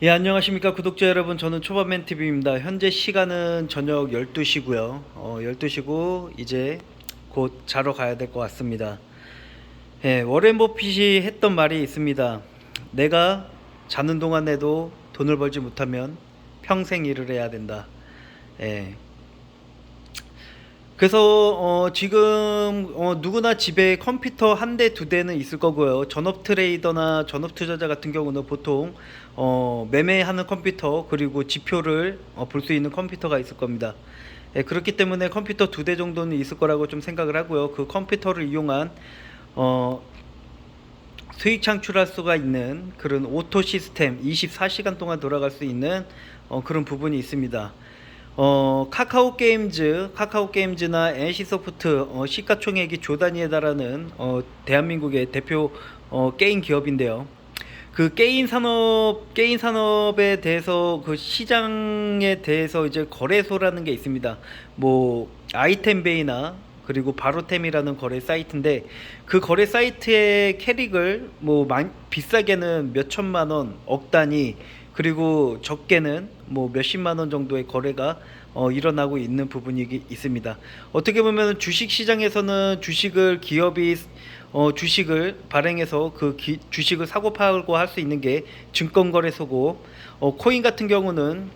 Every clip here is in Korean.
예, 안녕하십니까 구독자 여러분. 저는 초밥맨 TV입니다. 현재 시간은 저녁 12시고요. 어, 12시고 이제 곧 자러 가야 될 것 같습니다. 예, 워렌 버핏이 했던 말이 있습니다. 내가 자는 동안에도 돈을 벌지 못하면 평생 일을 해야 된다. 예. 그래서 어, 지금 어, 누구나 집에 컴퓨터 한 대 두 대는 있을 거고요. 전업 트레이더나 전업 투자자 같은 경우는 보통 어, 매매하는 컴퓨터 그리고 지표를 어, 볼 수 있는 컴퓨터가 있을 겁니다. 예, 그렇기 때문에 컴퓨터 두 대 정도는 있을 거라고 좀 생각을 하고요. 그 컴퓨터를 이용한 어, 수익 창출할 수가 있는 그런 오토 시스템 24시간 동안 돌아갈 수 있는 어, 그런 부분이 있습니다. 어, 카카오 게임즈, 카카오 게임즈나 NC 소프트 어, 시가총액이 조 단위에 달하는 어, 대한민국의 대표 어, 게임 기업인데요. 그 게임 산업, 게임 산업에 대해서 그 시장에 대해서 이제 거래소라는 게 있습니다. 뭐 아이템베이나 그리고 바로템이라는 거래 사이트인데 그 거래 사이트의 캐릭을 뭐 많- 비싸게는 몇 천만 원, 억 단위 그리고 적게는 뭐 몇십만 원 정도의 거래가 어, 일어나고 있는 부분이 있습니다. 어떻게 보면 주식 시장에서는 주식을 기업이 어, 주식을 발행해서 그 기- 주식을 사고 팔고 할 수 있는 게 증권거래소고 어, 코인 같은 경우는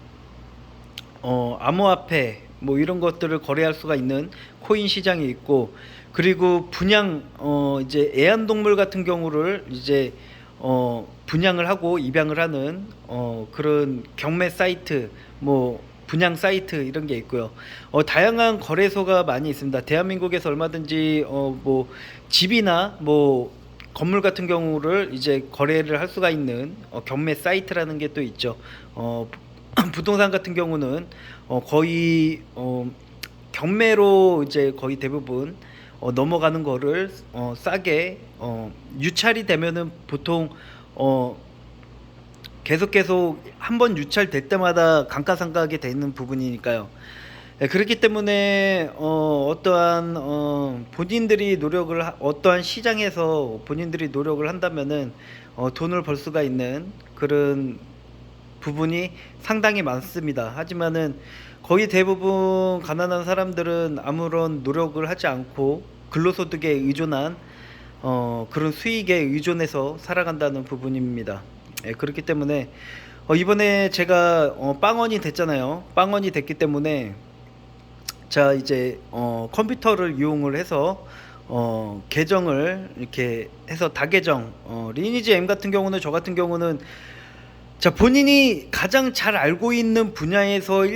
어, 암호화폐 뭐 이런 것들을 거래할 수가 있는 코인 시장이 있고 그리고 분양 어 이제 애완동물 같은 경우를 이제 어 분양을 하고 입양을 하는 어 그런 경매 사이트 뭐 분양 사이트 이런 게 있고요. 어 다양한 거래소가 많이 있습니다. 대한민국에서 얼마든지 어 뭐 집이나 뭐 건물 같은 경우를 이제 거래를 할 수가 있는 어, 경매 사이트라는 게 또 있죠. 어, 부동산 같은 경우는 어, 거의 어, 경매로 이제 거의 대부분 어, 넘어가는 거를 어, 싸게 어, 유찰이 되면은 보통 어, 계속 계속 한 번 유찰될 때마다 감가상각이 되는 부분이니까요. 네, 그렇기 때문에 어, 어떠한 어, 본인들이 노력을 하- 어떠한 시장에서 본인들이 노력을 한다면은 어, 돈을 벌 수가 있는 그런 부분이 상당히 많습니다. 하지만은 거의 대부분 가난한 사람들은 아무런 노력을 하지 않고 근로소득에 의존한 어, 그런 수익에 의존해서 살아간다는 부분입니다. 예, 그렇기 때문에 어, 이번에 제가 어, 빵원이 됐잖아요. 빵원이 됐기 때문에 자 이제 어, 컴퓨터를 이용을 해서 어, 계정을 이렇게 해서 다계정 어, 리니지 M 같은 경우는 저 같은 경우는 자 본인이 가장 잘 알고 있는 분야에서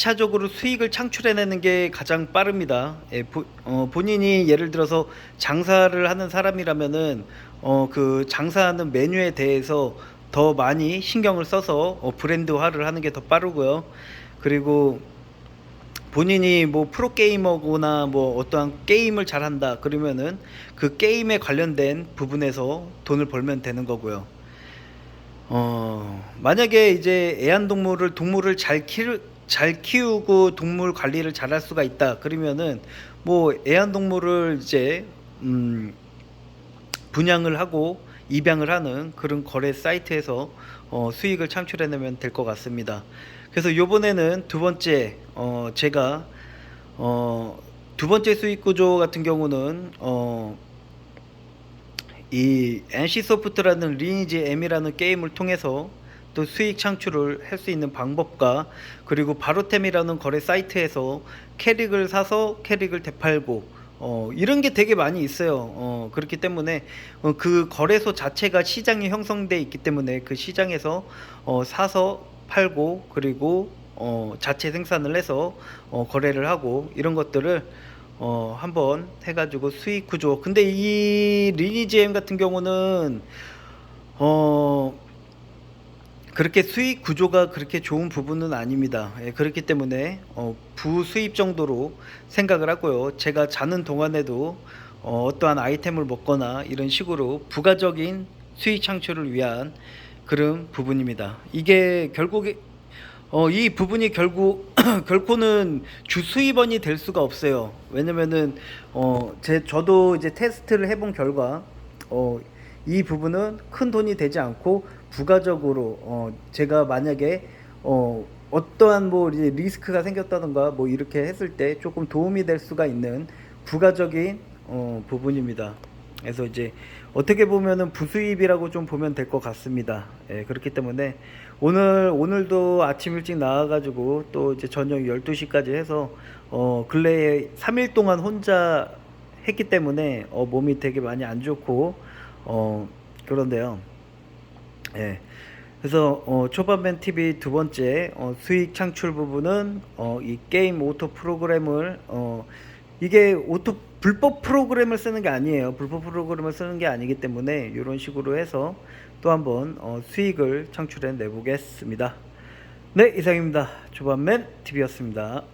1차적으로 수익을 창출해내는 게 가장 빠릅니다. 예, 보, 어, 본인이 예를 들어서 장사를 하는 사람이라면은 어, 그 장사하는 메뉴에 대해서 더 많이 신경을 써서 어, 브랜드화를 하는 게 더 빠르고요. 그리고 본인이 뭐 프로게이머거나 뭐 어떠한 게임을 잘한다 그러면은 그 게임에 관련된 부분에서 돈을 벌면 되는 거고요. 어, 만약에 이제 애완동물을 동물을 잘 키우 잘 키우고 동물 관리를 잘 할 수가 있다 그러면은 뭐 애완동물을 이제 음 분양을 하고 입양을 하는 그런 거래 사이트에서 어, 수익을 창출해내면 될 것 같습니다. 그래서 요번에는 두 번째 어, 제가 어, 두 번째 수익 구조 같은 경우는 어, 이 NC 소프트라는 리니지 M이라는 게임을 통해서 또 수익 창출을 할 수 있는 방법과 그리고 바로템이라는 거래 사이트에서 캐릭을 사서 캐릭을 되팔고 어, 이런 게 되게 많이 있어요. 어, 그렇기 때문에 어, 그 거래소 자체가 시장이 형성돼 있기 때문에 그 시장에서 어, 사서 팔고 그리고 어, 자체 생산을 해서 어, 거래를 하고 이런 것들을 어, 한번 해가지고 수익 구조. 근데 이 리니지 M 같은 경우는 어, 그렇게 수익 구조가 그렇게 좋은 부분은 아닙니다. 예, 그렇기 때문에 어, 부수입 정도로 생각을 하고요. 제가 자는 동안에도 어, 어떠한 아이템을 먹거나 이런 식으로 부가적인 수익 창출을 위한 그런 부분입니다. 이게 결국에 어, 이 부분이 결국 결코는 주 수입원이 될 수가 없어요. 왜냐면은 어, 제 저도 이제 테스트를 해본 결과 어, 이 부분은 큰 돈이 되지 않고 부가적으로 어 제가 만약에 어 어떠한 뭐 리스크가 생겼다던가 뭐 이렇게 했을 때 조금 도움이 될 수가 있는 부가적인 어 부분입니다. 그래서 이제 어떻게 보면은 부수입이라고 좀 보면 될 것 같습니다. 예, 그렇기 때문에 오늘 오늘도 아침 일찍 나와 가지고 또 이제 저녁 12시까지 해서 어 근래에 3일 동안 혼자 했기 때문에 어 몸이 되게 많이 안 좋고 어 그런데요. 예. 그래서 어, 초반맨 TV 두 번째 어, 수익 창출 부분은 어, 이 게임 오토 프로그램을 어, 이게 오토 불법 프로그램을 쓰는 게 아니에요. 불법 프로그램을 쓰는 게 아니기 때문에 이런 식으로 해서 또 한번 어, 수익을 창출해 내보겠습니다. 네, 이상입니다. 초반맨 TV였습니다.